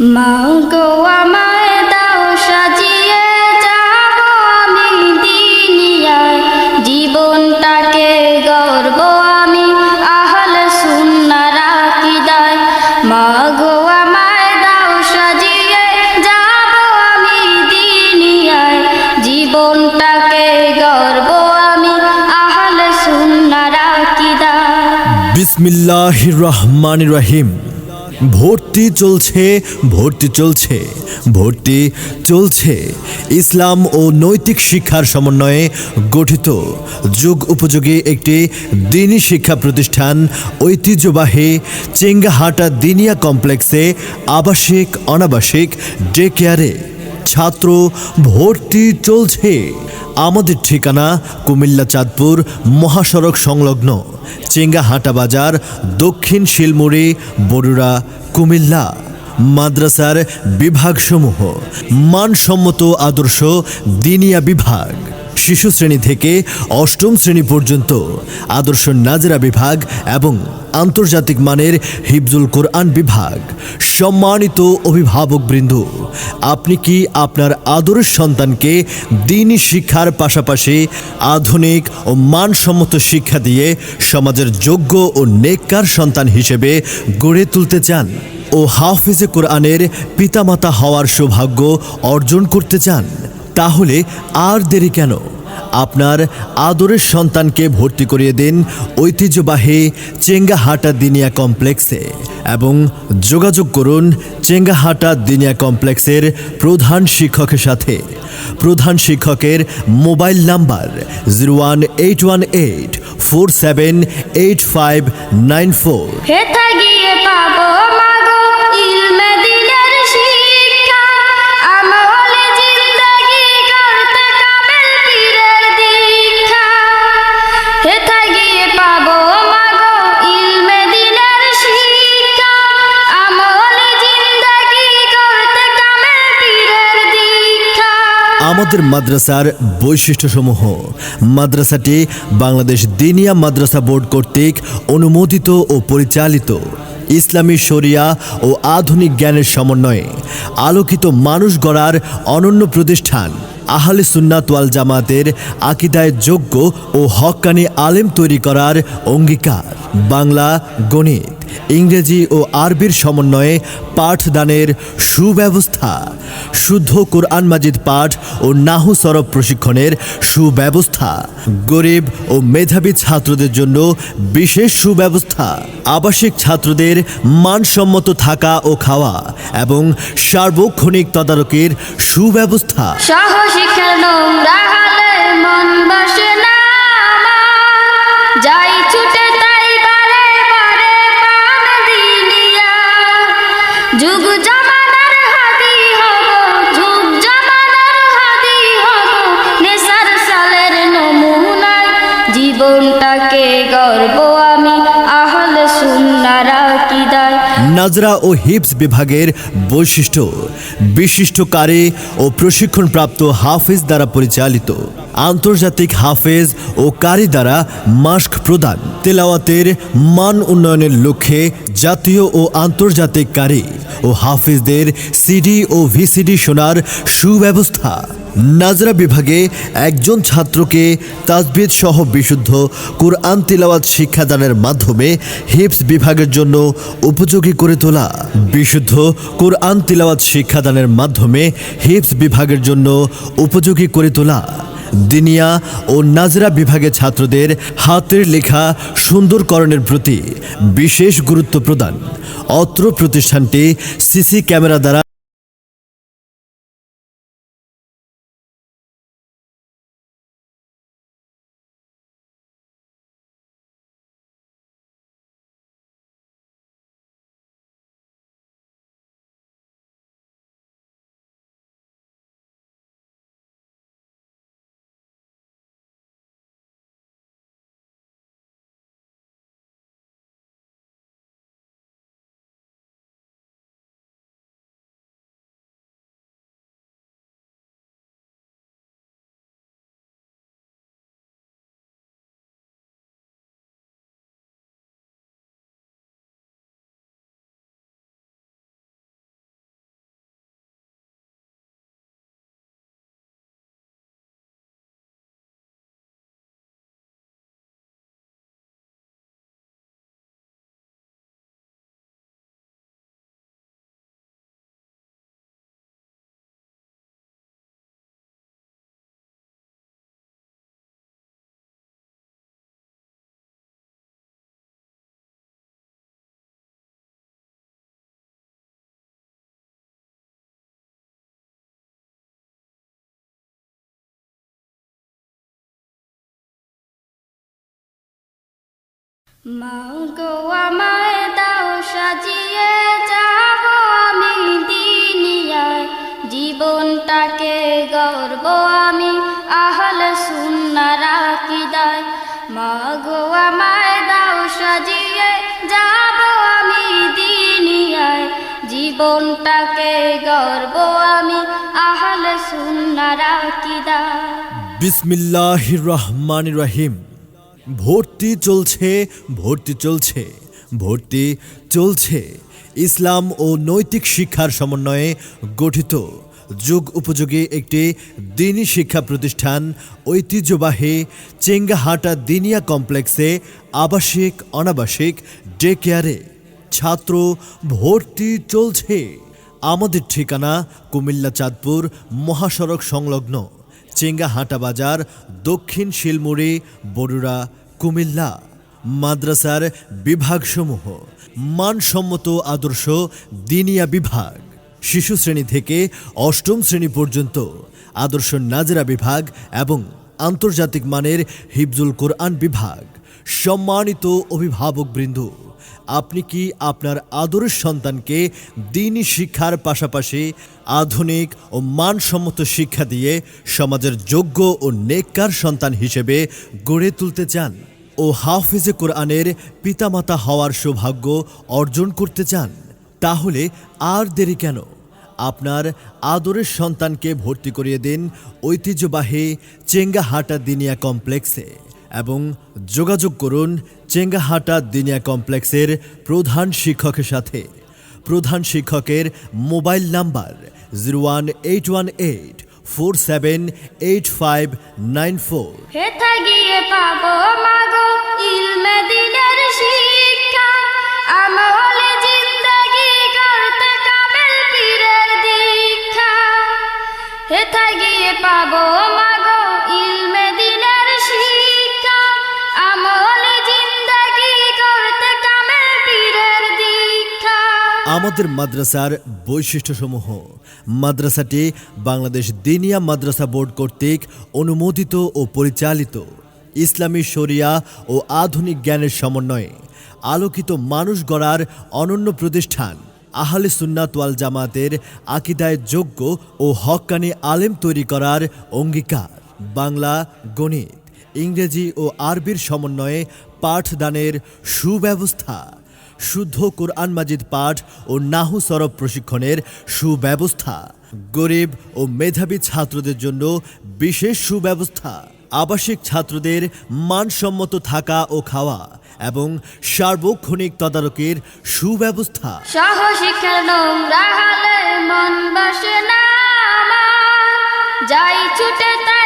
মা গো আমায় দাও, সাজিয়ে যাব আমি দিনিয়ায়। জীবনটাকে গর্ব আমি, আহল সুন্নার আকিদায়। মা গো আমায় দাও, সাজিয়ে যাব আমি দিনিয়ায়। জীবনটাকে গর্ব আমি, আহল সুন্নার আকিদায়। বিসমিল্লাহ রহমান রহিম। ভর্তি চলছে ভর্তি চলছে ভর্তি চলছে। ইসলাম ও নৈতিক শিক্ষার সমন্বয়ে গঠিত যুগ উপযোগী একটি দিনী শিক্ষা প্রতিষ্ঠান ঐতিহ্যবাহী চেঙ্গাহাটা দিনিয়া কমপ্লেক্সে আবাসিক, অনাবাসিক, ডে কেয়ারে ছাত্র ভর্তি চলছে। আমাদের ঠিকানা কুমিল্লা চাঁদপুর মহাসড়ক সংলগ্ন চেঙ্গাহাটা বাজার দক্ষিণ শিলমুড়ি বরুড়া কুমিল্লা। মাদ্রাসার বিভাগসমূহ। মানসম্মত আদর্শ দিনিয়া বিভাগ। শিশু শ্রেণি থেকে অষ্টম শ্রেণি পর্যন্ত। আদর্শ নাজরা বিভাগ এবং আন্তর্জাতিক মানের হিফজুল কোরআন বিভাগ। সম্মানিত অভিভাবকবৃন্দ আপনি কি আপনার আদরের সন্তানকে দিনই শিক্ষার পাশাপাশি আধুনিক ও মানসম্মত শিক্ষা দিয়ে সমাজের যোগ্য ও নেককার সন্তান হিসেবে গড়ে তুলতে চান ও হাফিজে কোরআনের পিতামাতা হওয়ার সৌভাগ্য অর্জন করতে চান? তাহলে আর দেরি কেন? আপনার আদরের সন্তানকে ভর্তি করিয়ে দিন ঐতিহ্যবাহী চেঙ্গাহাটা দিনিয়া কমপ্লেক্সে এবং যোগাযোগ করুন চেঙ্গাহাটা দিনিয়া কমপ্লেক্সের প্রধান শিক্ষকের সাথে। প্রধান শিক্ষকের mobile number zero one eight one eight four seven eight five nine four. আমাদের মাদ্রাসার বৈশিষ্ট্যসমূহ। মাদ্রাসাটি বাংলাদেশ দিনিয়া মাদ্রাসা বোর্ড কর্তৃক অনুমোদিত ও পরিচালিত। ইসলামী শরিয়া ও আধুনিক জ্ঞানের সমন্বয়ে আলোকিত মানুষ গড়ার অনন্য প্রতিষ্ঠান আহলে সুন্নাত ওয়াল জামাতের আকিদায় যোগ্য ও হক্কানি আলেম তৈরি করার অঙ্গীকার। বাংলা গণিত। ইংরেজি ও আরবির সমন্বয়ে পাঠদানের সুব্যবস্থা। শুদ্ধ কোরআন মাজিদ পাঠ ও নাহু সরব প্রশিক্ষণের সুব্যবস্থা। গরিব ও মেধাবী ছাত্রদের জন্য বিশেষ সুব্যবস্থা। আবাসিক ছাত্রদের মানসম্মত থাকা ও খাওয়া এবং সার্বক্ষণিক তদারকির সুব্যবস্থা। হালে মন নাজরা ও হিপস বিভাগের বৈশিষ্ট্য। বিশিষ্ট কারি ও প্রশিক্ষণপ্রাপ্ত হাফেজ দ্বারা পরিচালিত। আন্তর্জাতিক হাফেজ ও কারি দ্বারা মাস্ক প্রদান। তেলাওয়াতের মান উন্নয়নের লক্ষ্যে জাতীয় ও আন্তর্জাতিক কারি ও হাফেজদের সিডি ও ভিসিডি শোনার সুব্যবস্থা। নাজরা বিভাগে একজন ছাত্রকে তাজবিদ সহ বিশুদ্ধ কোরআন তিলাওয়াত শিক্ষাদানের মাধ্যমে হিপস বিভাগের জন্য উপযোগী করে তোলা। বিশুদ্ধ কোরআন তিলাওয়াত শিক্ষাদানের মাধ্যমে হিপস বিভাগের জন্য উপযোগী করে তোলা। দিনিয়া ও নাজরা বিভাগে ছাত্রদের হাতের লেখা সুন্দরকরণের প্রতি বিশেষ গুরুত্ব প্রদান। অত্র প্রতিষ্ঠানটি সিসি ক্যামেরা দ্বারা মা গো আমায় দাও, সাজিয়ে যাব আমি জীবনটাকে গর্ব আমি, আহল সুন্না রাখিদায় মা গো আমায় দাও, সাজিয়ে যাব আমি দিনিয়ায়। জীবনটাকে গর্ব আমি, আহল সুন্না রাখিদায় বিসমিল্লাহ রহমান রহিম। ভর্তি চলছে ভর্তি চলছে ভর্তি চলছে। ইসলাম ও নৈতিক শিক্ষার সমন্বয়ে গঠিত যুগ উপযোগী একটি দিনী শিক্ষা প্রতিষ্ঠান ঐতিহ্যবাহী চেঙ্গাহাটা দিনিয়া কমপ্লেক্সে আবাসিক, অনাবাসিক ডে কেয়ারে ছাত্র ভর্তি চলছে। আমাদের ঠিকানা কুমিল্লা চাঁদপুর মহাসড়ক সংলগ্ন চেঙ্গাহাটা বাজার দক্ষিণ শিলমুড়ি, বরুড়া কুমিল্লা, মাদ্রাসার বিভাগসমূহ, মানসম্মত আদর্শ, দিনিয়া বিভাগ, শিশু শ্রেণি থেকে অষ্টম শ্রেণি পর্যন্ত, আদর্শ নাজরা বিভাগ এবং আন্তর্জাতিক মানের হিফজুল কোরআন বিভাগ। সম্মানিত অভিভাবকবৃন্দ, আপনি কি আপনার আদরের সন্তানকে দিনই শিক্ষার পাশাপাশি আধুনিক ও মানসম্মত শিক্ষা দিয়ে সমাজের যোগ্য ও নেককার সন্তান হিসেবে গড়ে তুলতে চান ও হাফিজে কোরআনের পিতামাতা হওয়ার সৌভাগ্য অর্জন করতে চান, তাহলে আর দেরি কেন? আপনার আদরের সন্তানকে ভর্তি করিয়ে দিন ঐতিহ্যবাহী চেঙ্গাহাটা দিনিয়া কমপ্লেক্সে। এবং যোগাযোগ করুন চেঙ্গাহাটা দিনিয়া কমপ্লেক্সের প্রধান শিক্ষকের সাথে। প্রধান শিক্ষকের mobile number zero one eight one eight four seven eight five nine four. পাবো আমাদের মাদ্রাসার বৈশিষ্ট্যসমূহ। মাদ্রাসাটি বাংলাদেশ দিনিয়া মাদ্রাসা বোর্ড কর্তৃক অনুমোদিত ও পরিচালিত। ইসলামী শরিয়া ও আধুনিক জ্ঞানের সমন্বয়ে আলোকিত মানুষ গড়ার অনন্য প্রতিষ্ঠান আহলে সুন্নাত ওয়াল জামাতের আকিদায় যোগ্য ও হক্কানি আলেম তৈরি করার অঙ্গীকার। বাংলা গণিত, ইংরেজি ও আরবির সমন্বয়ে পাঠদানের সুব্যবস্থা। শুদ্ধ কোরআন মাজিদ পাঠ ও নাহু সরব প্রশিক্ষণের সুব্যবস্থা। গরিব ও মেধাবী ছাত্রদের জন্য বিশেষ সুব্যবস্থা। আবাসিক ছাত্রদের মানসম্মত থাকা ও খাওয়া এবং সার্বক্ষণিক তদারকির সুব্যবস্থা। যাই ছুটে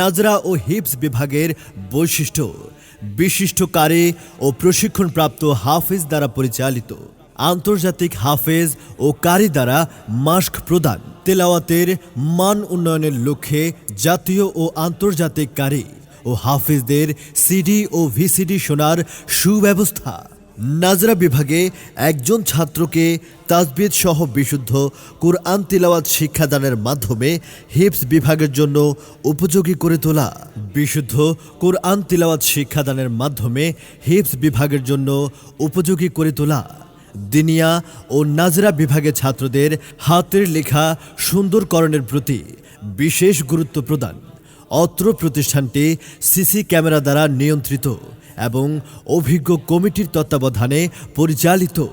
নাজরা ও হিপস বিভাগের বৈশিষ্ট্য বিশিষ্ট কারি ও প্রশিক্ষণপ্রাপ্ত হাফেজ দ্বারা পরিচালিত, আন্তর্জাতিক হাফেজ ও কারি দ্বারা মাস্ক প্রদান, তেলাওয়াতের মান উন্নয়নের লক্ষ্যে জাতীয় ও আন্তর্জাতিক কারি ও হাফেজদের সিডি ও ভিসিডি শোনার সুব্যবস্থা। নাজরা বিভাগে একজন ছাত্রকে তাজবিদ সহ বিশুদ্ধ কোরআন তিলাওয়াত শিক্ষাদানের মাধ্যমে হিপস বিভাগের জন্য উপযোগী করে তোলা বিশুদ্ধ কোরআন তিলাওয়াত শিক্ষাদানের মাধ্যমে হিপস বিভাগের জন্য উপযোগী করে তোলা। দিনিয়া ও নাজরা বিভাগে ছাত্রদের হাতের লেখা সুন্দরকরণের প্রতি বিশেষ গুরুত্ব প্রদান। অত্র প্রতিষ্ঠানটি সিসি ক্যামেরা দ্বারা নিয়ন্ত্রিত। এবং অভিজ্ঞ কমিটির তত্ত্বাবধানে পরিচালিত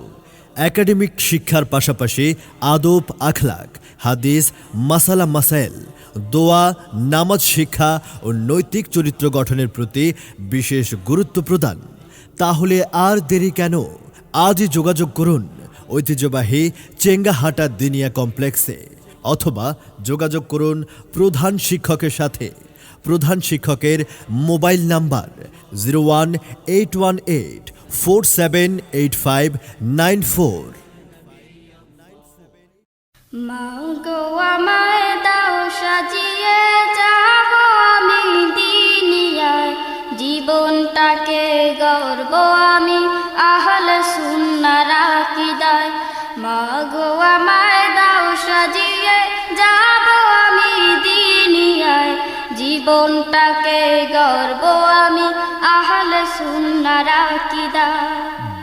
একাডেমিক শিক্ষার পাশাপাশি আদব আখলাক হাদিস, মাসালা, মাসাইল, দোয়া, নামাজ শিক্ষা ও নৈতিক চরিত্র গঠনের প্রতি বিশেষ গুরুত্ব প্রদান। তাহলে আর দেরি কেন? আজই যোগাযোগ করুন ঐতিহ্যবাহী চেঙ্গাহাটা দিনিয়া কমপ্লেক্সে অথবা যোগাযোগ করুন প্রধান শিক্ষকের সাথে। প্রধান শিক্ষকের mobile number zero one eight one eight four seven eight five nine four মা গো আমায় দাও, সাজিয়ে জীবনটাকে গর্ব আমি, আহলে সুন্নার আকিদায় মাগো আমায় দাও, সাজিয়ে জীবনটাকে গর্ব আমি আহলে সুন্নার আকিদায়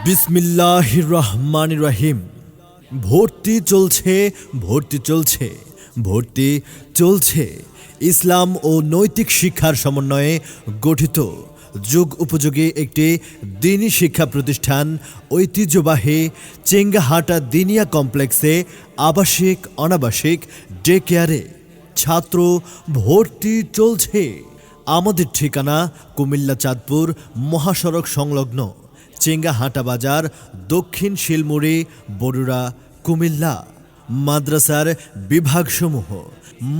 বিসমিল্লাহ রহমান রহিম। ভর্তি চলছে ভর্তি চলছে ভর্তি চলছে। ইসলাম ও নৈতিক শিক্ষার সমন্বয়ে গঠিত যুগ উপযোগী একটি দিনী শিক্ষা প্রতিষ্ঠান ঐতিহ্যবাহী চেঙ্গাহাটা দিনিয়া কমপ্লেক্সে আবাসিক, অনাবাসিক ডে কেয়ারে ছাত্র ভর্তি চলছে। আমাদের ঠিকানা কুমিল্লা চাঁদপুর মহাসড়ক সংলগ্ন চেঙ্গাহাটা বাজার দক্ষিণ শিলমুড়ি বড়ুরা কুমিল্লা। মাদ্রাসার বিভাগসমূহ,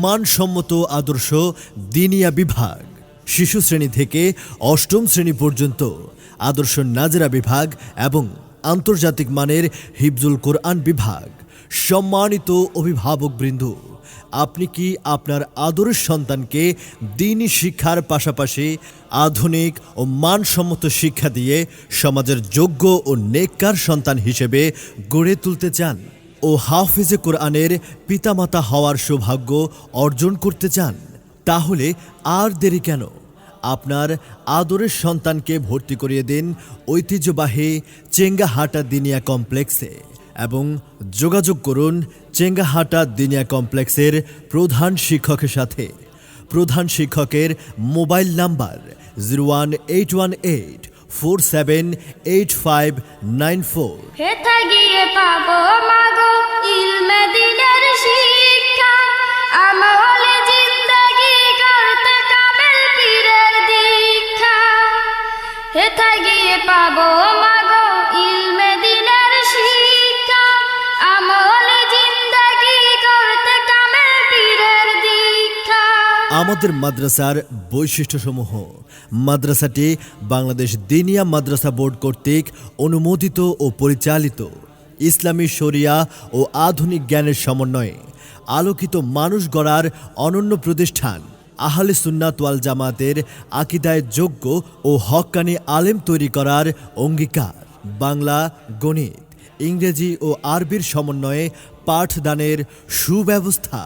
মানসম্মত আদর্শ দিনিয়া বিভাগ। শিশু শ্রেণি থেকে অষ্টম শ্রেণি পর্যন্ত আদর্শ নাজরা বিভাগ এবং আন্তর্জাতিক মানের হিফজুল কোরআন বিভাগ। সম্মানিত অভিভাবকবৃন্দ আপনি কি আপনার আদরের সন্তানকে দিনই শিক্ষার পাশাপাশি আধুনিক ও মানসম্মত শিক্ষা দিয়ে সমাজের যোগ্য ও নেককার সন্তান হিসেবে গড়ে তুলতে চান ও হাফিজে কোরআনের পিতামাতা হওয়ার সৌভাগ্য অর্জন করতে চান, তাহলে আর দেরি কেন? আপনার আদরের সন্তানকে ভর্তি করিয়ে দিন ঐতিহ্যবাহী চেঙ্গাহাটা দিনিয়া কমপ্লেক্সে। এবং যোগাযোগ করুন চেঙ্গাহাটা দিনিয়া কমপ্লেক্সের প্রধান শিক্ষকের সাথে। প্রধান শিক্ষকের mobile number zero one eight one eight four seven eight five nine four. পাবো আমাদের মাদ্রাসার বৈশিষ্ট্যসমূহ। মাদ্রাসাটি বাংলাদেশ দিনিয়া মাদ্রাসা বোর্ড কর্তৃক অনুমোদিত ও পরিচালিত। ইসলামী শরিয়া ও আধুনিক জ্ঞানের সমন্বয়ে আলোকিত মানুষ গড়ার অনন্য প্রতিষ্ঠান আহলে সুন্নাত ওয়াল জামাতের আকিদায় যোগ্য ও হক্কানি আলেম তৈরি করার অঙ্গীকার। বাংলা গণিত, ইংরেজি ও আরবির সমন্বয়ে পাঠদানের সুব্যবস্থা।